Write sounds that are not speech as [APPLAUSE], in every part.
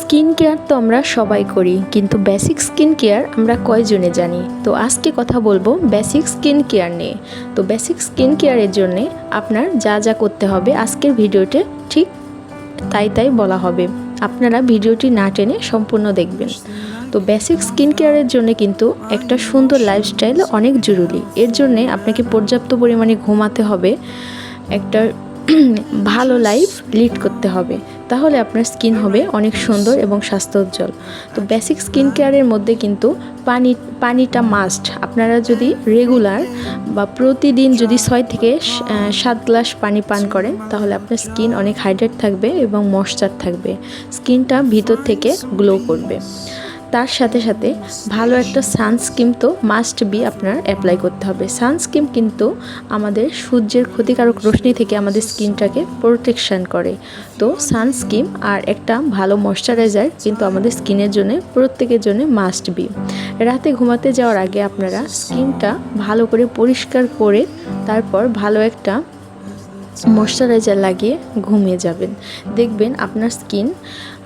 Skin care তো আমরা সবাই করি, কিন্তু বেসিক স্কিন কেয়ার আমরা কয়জনে জানি? তো আজকে কথা বলব বেসিক স্কিন কেয়ার নিয়ে। তো বেসিক স্কিন কেয়ারের জন্যে আপনার যা যা করতে হবে আজকের ভিডিওতে ঠিক তাই তাই বলা হবে। আপনারা ভিডিওটি না টেনে সম্পূর্ণ দেখবেন। তো বেসিক স্কিন কেয়ারের জন্য কিন্তু একটা সুন্দর লাইফস্টাইল অনেক জরুরি। এর জন্যে আপনাকে পর্যাপ্ত পরিমাণে ঘুমাতে হবে, একটা [CLEARS THROAT] ভালো লাইফ লিড করতে হবে। তাহলে আপনার স্কিন হবে অনেক সুন্দর এবং স্বাস্থ্য উজ্জ্বল তো বেসিক স্কিন কেয়ারের মধ্যে কিন্তু পানি, পানিটা মাস্ট আপনারা যদি রেগুলার বা প্রতিদিন যদি ছয় থেকে সাত গ্লাস পানি পান করেন, তাহলে আপনার স্কিন অনেক হাইড্রেট থাকবে এবং মশ্চার থাকবে। স্কিনটা ভিতর থেকে গ্লো করবে। তার সাথে সাথে ভালো একটা সানস্ক্রিন তো মাস্ট বি আপনার অ্যাপ্লাই করতে হবে। সানস্ক্রিন কিন্তু আমাদের সূর্যের ক্ষতিকারক রশ্মি থেকে আমাদের স্কিনটাকে প্রোটেকশন করে। তো সানস্ক্রিন আর একটা ভালো ময়শ্চারাইজার কিন্তু আমাদের স্কিনের জন্য, প্রত্যেকের জন্য মাস্ট বি রাতে ঘুমাতে যাওয়ার আগে আপনারা স্কিনটা ভালো করে পরিষ্কার করে তারপর ভালো একটা ময়শ্চারাইজার লাগিয়ে ঘুমিয়ে যাবেন। দেখবেন আপনার স্কিন,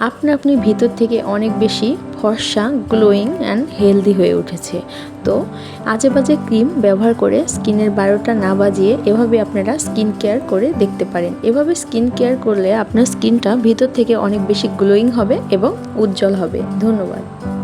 আপনা আপনি ভিতর থেকে অনেক বেশি ফর্সা, গ্লোয়িং অ্যান্ড হেলদি হয়ে উঠেছে। তো আজে বাজে ক্রিম ব্যবহার করে স্কিনের বারোটা না বাজিয়ে এভাবে আপনারা স্কিন কেয়ার করে দেখতে পারেন। এভাবে স্কিন কেয়ার করলে আপনার স্কিনটা ভিতর থেকে অনেক বেশি গ্লোয়িং হবে এবং উজ্জ্বল হবে। ধন্যবাদ।